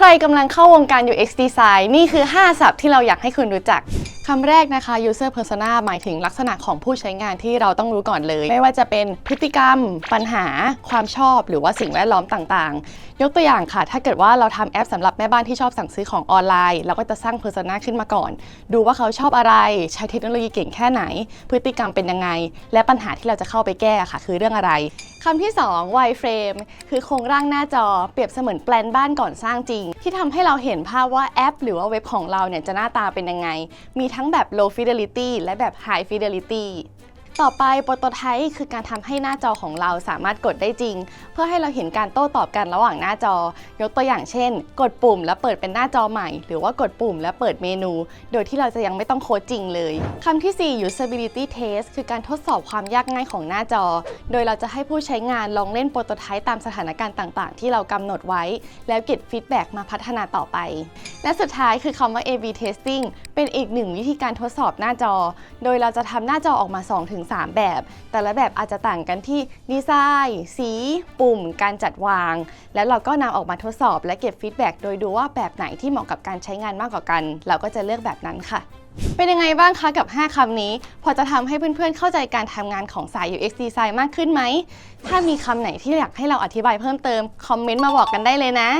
ใครกำลังเข้าวงการ UX Design นี่คือ 5 ศัพท์ที่เราอยากให้คุณรู้จักคำแรกนะคะ user persona หมายถึงลักษณะของผู้ใช้งานที่เราต้องรู้ก่อนเลย ไม่ว่าจะเป็นพฤติกรรม ปัญหา ความชอบ หรือว่าสิ่งแวดล้อมต่างๆ ยกตัวอย่างค่ะ ถ้าเกิดว่าเราทำแอปสำหรับแม่บ้านที่ชอบสั่งซื้อของออนไลน์ เราก็จะสร้าง persona ขึ้นมาก่อน ดูว่าเขาชอบอะไร ใช้เทคโนโลยีเก่งแค่ไหน พฤติกรรมเป็นยังไง และปัญหาที่เราจะเข้าไปแก้ค่ะ คือเรื่องอะไรคำที่ 2 wireframe คือโครงร่างหน้าจอเปรียบเสมือนแปลนบ้านก่อนสร้างจริง ที่ทำให้เราเห็นภาพว่าแอป หรือว่าเว็บของเราเนี่ยจะหน้าตาเป็นยังไง มีทั้งแบบ low fidelity และแบบ high fidelity ต่อไปโปรโตไทป์คือการทำให้หน้าจอของเราสามารถกดได้จริง เพื่อให้เราเห็นการโต้ตอบกันระหว่างหน้าจอ ยกตัวอย่างเช่น กดปุ่มแล้วเปิดเป็นหน้าจอใหม่ หรือว่ากดปุ่มแล้วเปิดเมนู โดยที่เราจะยังไม่ต้องโค้ดจริงเลยคำที่ 4 usability test คือการทดสอบความยากง่ายของหน้าจอ โดยเราจะให้ผู้ใช้งานลองเล่นโปรโตไทป์ตามสถานการณ์ต่าง ๆ ที่เรากำหนดไว้ แล้วเก็บฟีดแบ็กมาพัฒนาต่อไป และสุดท้ายคือคำว่า A/B testing เป็นอีกหนึ่งวิธีการทดสอบหน้าจอ โดยเราจะทำหน้าจอออกมา 2-3แบบ แต่ละแบบอาจจะต่างกันที่ดีไซน์ สี ปุ่ม การจัดวาง แล้วเราก็นำออกมาทดสอบและเก็บฟีดแบ็กโดยดูว่าแบบไหนที่เหมาะกับการใช้งานมากกว่ากัน เราก็จะเลือกแบบนั้นค่ะเป็นยังไงบ้างคะกับ 5 คำนี้ พอจะทำให้เพื่อนๆ เข้าใจการทำงานของสาย UX Design มากขึ้นไหม ถ้ามีคำไหนที่อยากให้เราอธิบายเพิ่มเติม คอมเมนต์มาบอกกันได้เลยนะ